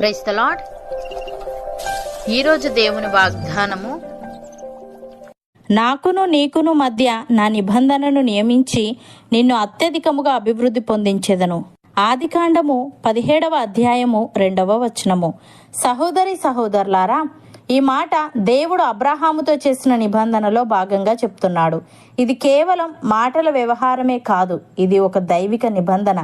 Price the lord ఈరోజు దేవుని వాగ్దానము నాకును నీకును మధ్య నా నిబంధనను నియమించి నిన్ను అత్యధికముగా అభివృద్ధి పొందించెదను. ఆదికాండము పదిహేడవ అధ్యాయము రెండవ వచనము. సహోదరి సహోదరులారా ఈ మాట దేవుడు అబ్రహాముతో చేసిన నిబంధనలో భాగంగా చెప్తున్నాడు. ఇది కేవలం మాటల వ్యవహారమే కాదు ఇది ఒక దైవిక నిబంధన.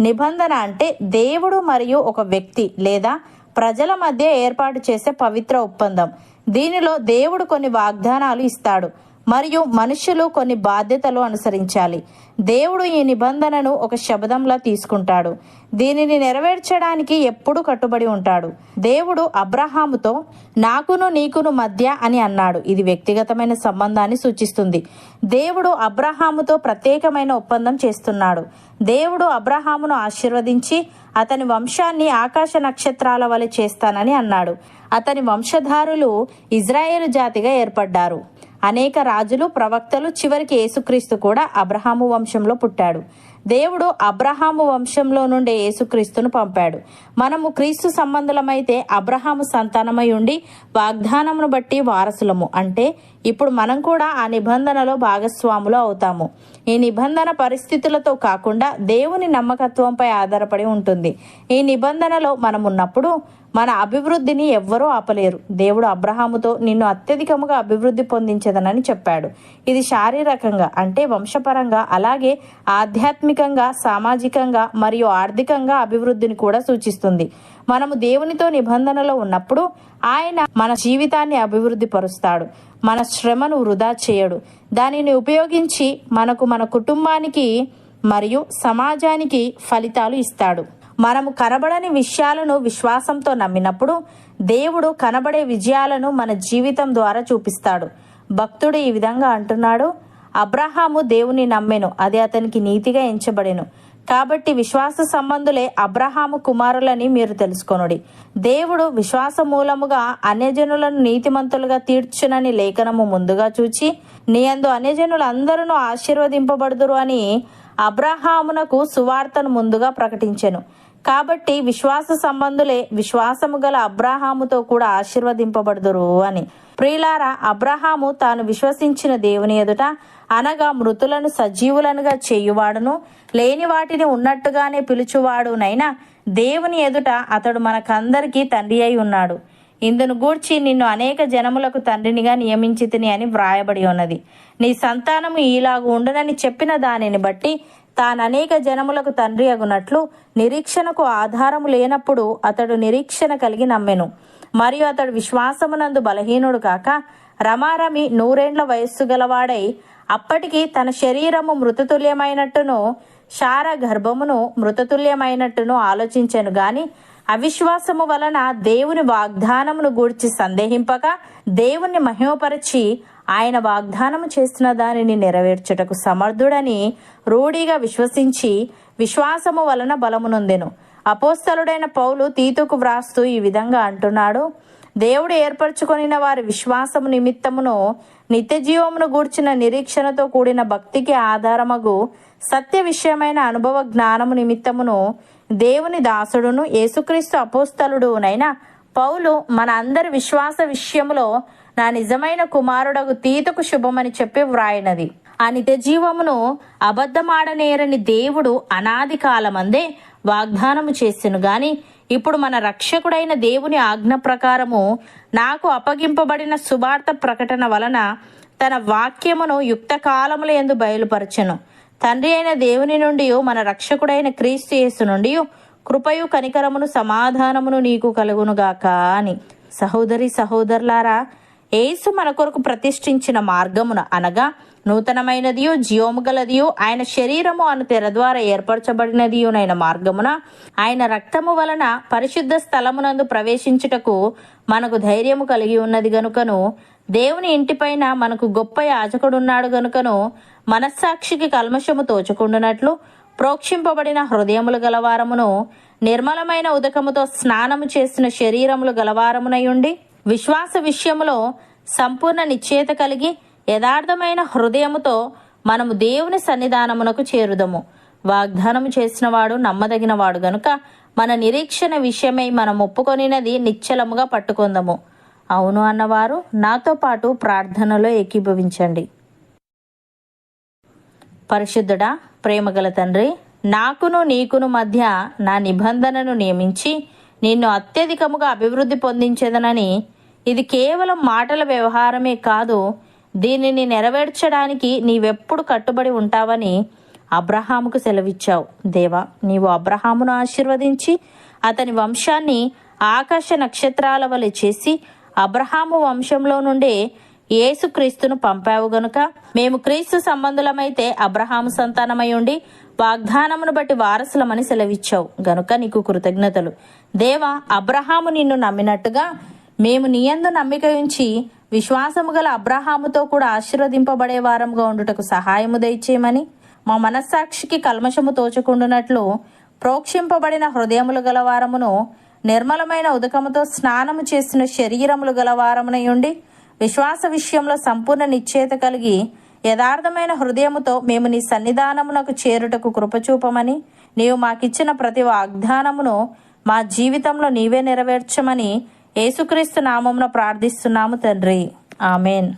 నిబంధన అంటే దేవుడు మరియు ఒక వ్యక్తి లేదా ప్రజల మధ్య ఏర్పాటు చేసే పవిత్ర ఒప్పందం. దీనిలో దేవుడు కొన్ని వాగ్దానాలు ఇస్తాడు. మరియు మనుషులు కొన్ని బాధ్యతలు అనుసరించాలి. దేవుడు ఈ నిబంధనను ఒక శబ్దంలా తీసుకుంటాడు. దీనిని నెరవేర్చడానికి ఎప్పుడూ కట్టుబడి ఉంటాడు. దేవుడు అబ్రహాముతో నాకును నీకును మధ్య అని అన్నాడు. ఇది వ్యక్తిగతమైన సంబంధాన్ని సూచిస్తుంది. దేవుడు అబ్రహాముతో ప్రత్యేకమైన ఒప్పందం చేస్తున్నాడు. దేవుడు అబ్రహామును ఆశీర్వదించి అతని వంశాన్ని ఆకాశ నక్షత్రాల వలె చేస్తానని అన్నాడు. అతని వంశధారులు ఇజ్రాయేలు జాతిగా ఏర్పడ్డారు. అనేక రాజులు ప్రవక్తలు చివరికి యేసుక్రీస్తు కూడా అబ్రహాము వంశంలో పుట్టాడు. దేవుడు అబ్రహాము వంశంలో నుండే యేసుక్రీస్తును పంపాడు. మనము క్రీస్తు సంబంధులమైతే అబ్రహాము సంతానమై ఉండి వాగ్దానమును బట్టి వారసులము. అంటే ఇప్పుడు మనం కూడా ఆ నిబంధనలో భాగస్వాములు అవుతాము. ఈ నిబంధన పరిస్థితులతో కాకుండా దేవుని నమ్మకత్వంపై ఆధారపడి ఉంటుంది. ఈ నిబంధనలో మనం ఉన్నప్పుడు మన అభివృద్ధిని ఎవ్వరూ ఆపలేరు. దేవుడు అబ్రహాముతో నిన్ను అత్యధికముగా అభివృద్ధి పొందించదనని చెప్పాడు. ఇది శారీరకంగా అంటే వంశపరంగా అలాగే ఆధ్యాత్మికంగా సామాజికంగా మరియు ఆర్థికంగా అభివృద్ధిని కూడా సూచిస్తుంది. మనము దేవునితో నిబంధనలో ఉన్నప్పుడు ఆయన మన జీవితాన్ని అభివృద్ధి పరుస్తాడు. మన శ్రమను వృధా చేయడు. దానిని ఉపయోగించి మనకు మన కుటుంబానికి మరియు సమాజానికి ఫలితాలు ఇస్తాడు. మనము కనబడని విషయాలను విశ్వాసంతో నమ్మినప్పుడు దేవుడు కనబడే విజయాలను మన జీవితం ద్వారా చూపిస్తాడు. భక్తుడు ఈ విధంగా అంటున్నాడు అబ్రహాము దేవుని నమ్మెను అది అతనికి నీతిగా ఎంచబడెను. కాబట్టి విశ్వాస సంబంధులే అబ్రహాము కుమారులని మీరు తెలుసుకొనుడి. దేవుడు విశ్వాస మూలముగా అన్యజనులను నీతిమంతులుగా తీర్చునని లేఖనము ముందుగా చూచి నీయందు అన్యజనులందరూ ఆశీర్వదింపబడుదురు అని అబ్రహామునకు సువార్తను ముందుగా ప్రకటించెను. కాబట్టి విశ్వాస సంబంధులే విశ్వాసము గల అబ్రాహాముతో కూడా ఆశీర్వదింపబడుదురు అని. ప్రియులారా అబ్రహాము తాను విశ్వసించిన దేవుని ఎదుట అనగా మృతులను సజీవులనుగా చేయువాడును లేని వాటిని ఉన్నట్టుగానే పిలుచువాడునైనా దేవుని ఎదుట అతడు మనకందరికీ తండ్రి అయి ఉన్నాడు. ఇందును గూర్చి నిన్ను అనేక జనములకు తండ్రినిగా నియమించి తిని అని వ్రాయబడి ఉన్నది. నీ సంతానము ఇలాగు ఉండనని చెప్పిన దానిని బట్టి తాను అనేక జనములకు తండ్రి అగునట్లు నిరీక్షణకు ఆధారము లేనప్పుడు అతడు నిరీక్షణ కలిగి నమ్మెను. మరియు అతడు విశ్వాసమునందు బలహీనుడు కాక రమారమి నూరేండ్ల వయస్సు గలవాడై అప్పటికి తన శరీరము మృతతుల్యమైనట్టును శార గర్భమును మృతతుల్యమైనట్టును ఆలోచించెను గాని అవిశ్వాసము వలన దేవుని వాగ్దానమును గూర్చి సందేహింపక దేవుణ్ణి మహిమపరిచి ఆయన వాగ్దానము చేసిన దానిని నెరవేర్చుటకు సమర్థుడని రూఢిగా విశ్వసించి విశ్వాసము వలన బలమునొందెను. అపోస్తలుడైన పౌలు తీతుకు వ్రాస్తూ ఈ విధంగా అంటున్నాడు దేవుడు ఏర్పరచుకొనిన వారి విశ్వాసము నిమిత్తమును నిత్య జీవమును గూర్చిన నిరీక్షణతో కూడిన భక్తికి ఆధారమగు సత్య విషయమైన అనుభవ జ్ఞానము నిమిత్తమును దేవుని దాసుడును యేసుక్రీస్తు అపోస్తలుడునైన పౌలు మన అందరి విశ్వాస విషయములో నా నిజమైన కుమారుడకు తీతకు శుభమని చెప్పి వ్రాయినది. ఆ నిత్య జీవమును అబద్ధమాడనేరని దేవుడు అనాది కాలమందే వాగ్దానము చేసెను గాని ఇప్పుడు మన రక్షకుడైన దేవుని ఆజ్ఞ ప్రకారము నాకు అప్పగింపబడిన సువార్త ప్రకటన వలన తన వాక్యమును యుక్త కాలముల ఎందు బయలుపరచెను. తండ్రి అయిన దేవుని నుండి మన రక్షకుడైన క్రీస్తు యేసు నుండి కృపయు కనికరమును సమాధానమును నీకు కలుగునుగాక అని. సహోదరి సహోదరులారా ఏసు మన కొరకు ప్రతిష్ఠించిన మార్గమున అనగా నూతనమైనదియు జీవము గలదియు ఆయన శరీరము అను తెర ద్వారా ఏర్పరచబడినదియునైన మార్గమున ఆయన రక్తము వలన పరిశుద్ధ స్థలమునందు ప్రవేశించుటకు మనకు ధైర్యము కలిగి ఉన్నది గనుకను దేవుని ఇంటిపైన మనకు గొప్ప యాజకుడున్నాడు గనుకను మనస్సాక్షికి కల్మషము తోచుకుండునట్లు ప్రోక్షింపబడిన హృదయములు గలవారమును నిర్మలమైన ఉదకముతో స్నానము చేసిన శరీరములు గలవారమునయుండి విశ్వాస విషయములో సంపూర్ణ నిశ్చయత కలిగి యథార్థమైన హృదయముతో మనము దేవుని సన్నిధానమునకు చేరుదము. వాగ్దానము చేసినవాడు నమ్మదగినవాడు గనుక మన నిరీక్షణ విషయమై మనం ఒప్పుకొనినది నిశ్చలముగా పట్టుకుందాము. అవును అన్నవారు నాతో పాటు ప్రార్థనలో ఏకీభవించండి. పరిశుద్ధుడా ప్రేమగల తండ్రి నాకును నీకును మధ్య నా నిబంధనను నియమించి నిన్ను అత్యధికముగా అభివృద్ధి పొందించేదనని. ఇది కేవలం మాటల వ్యవహారమే కాదు దీనిని నెరవేర్చడానికి నీవెప్పుడు కట్టుబడి ఉంటావని అబ్రహాముకు సెలవిచ్చావు. దేవా నీవు అబ్రహామును ఆశీర్వదించి అతని వంశాన్ని ఆకాశ నక్షత్రాల వలె చేసి అబ్రహాము వంశంలో నుండే యేసుక్రీస్తును పంపావు గనుక మేము క్రీస్తు సంబంధులమైతే అబ్రహాము సంతానమై ఉండి వాగ్దానమును బట్టి వారసులమని సెలవిచ్చావు. గనుక నీకు కృతజ్ఞతలు. దేవ అబ్రహాము నిన్ను నమ్మినట్టుగా మేము నీయందు నమ్మిక ఉంచి విశ్వాసము గల అబ్రహాముతో కూడా ఆశీర్వదింపబడే వారంగా ఉండుటకు సహాయము దయచేయమని మా మనస్సాక్షికి కల్మషము తోచుకుండునట్లు ప్రోక్షింపబడిన హృదయములు గల వారమును నిర్మలమైన ఉదకముతో స్నానము చేసిన శరీరములు గల వారమునై ఉండి విశ్వాస విషయంలో సంపూర్ణ నిశ్చేత కలిగి యథార్థమైన హృదయముతో మేము నీ సన్నిధానమునకు చేరుటకు కృపచూపమని నీవు మాకిచ్చిన ప్రతి వాగ్దానమును మా జీవితంలో నీవే నెరవేర్చమని యేసుక్రీస్తు నామమున ప్రార్థిస్తున్నాము తండ్రి. ఆమెన్.